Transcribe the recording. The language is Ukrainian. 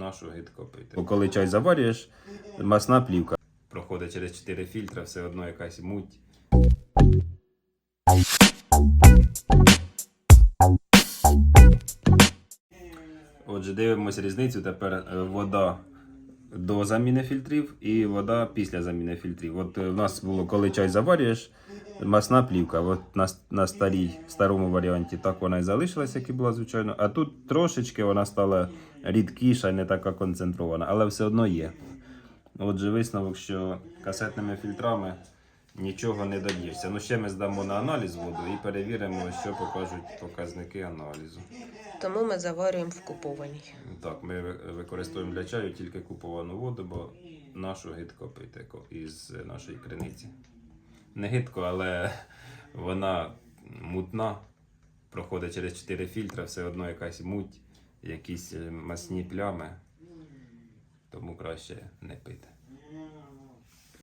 нашу гидко пити. Бо коли чай заварюєш, масна плівка. Проходить через 4 фільтри, все одно якась муть. Отже, дивимося різницю. Тепер е, вода до заміни фільтрів і вода після заміни фільтрів. От у в нас було, коли чай заварюєш, масна плівка. От на, на старій, старому варіанті так вона і залишилась, як і була, звичайно. А тут трошечки вона стала рідкіша, не така концентрована, але все одно є. Отже, висновок, що касетними фільтрами нічого не доб'єшся. Ну ще ми здамо на аналіз воду і перевіримо, що покажуть показники аналізу. Тому ми заварюємо в купованій. Так, ми використовуємо для чаю тільки куповану воду, бо нашу гидко пити із нашої криниці. Не гидко, але вона мутна, проходить через 4 фільтри, все одно якась муть, якісь масні плями. Тому краще не пити.